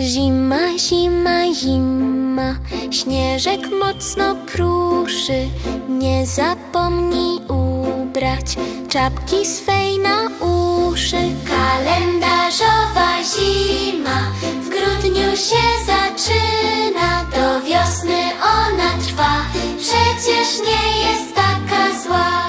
Zima, zima, zima, śnieżek mocno pruszy. Nie zapomnij ubrać czapki swej na uszy. Kalendarzowa zima w grudniu się zaczyna. Do wiosny ona trwa, przecież nie jest taka zła.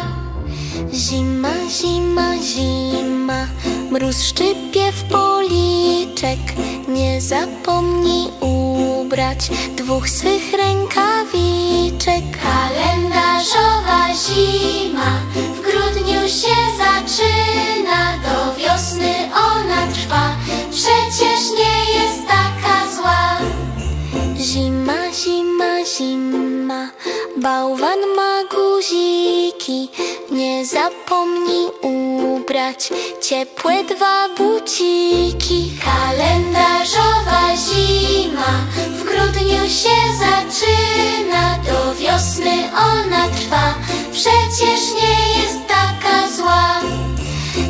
Zima, zima, zima, mróz szczypie w policzek. Nie zapomnij ubrać dwóch swych rękawiczek. Kalendarzowa zima w grudniu się zaczyna. Do wiosny ona trwa, przecież nie jest taka zła. Zima, zima, zima, bałwan ma guziki. Nie zapomnij ubrać ciepłe dwa buciki. Kalendarzowa zima w grudniu się zaczyna. Do wiosny ona trwa, przecież nie jest taka zła.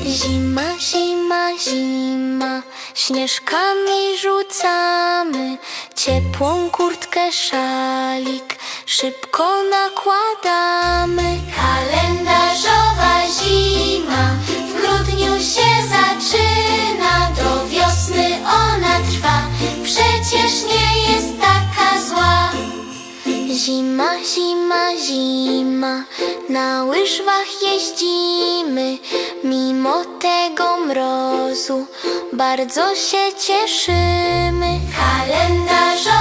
Zima, zima, zima, śnieżkami rzucamy ciepłą kurtkę, szalik, szybko nakładamy. Zima, zima, zima, na łyżwach jeździmy. Mimo tego mrozu bardzo się cieszymy. Kalendarzowa zima.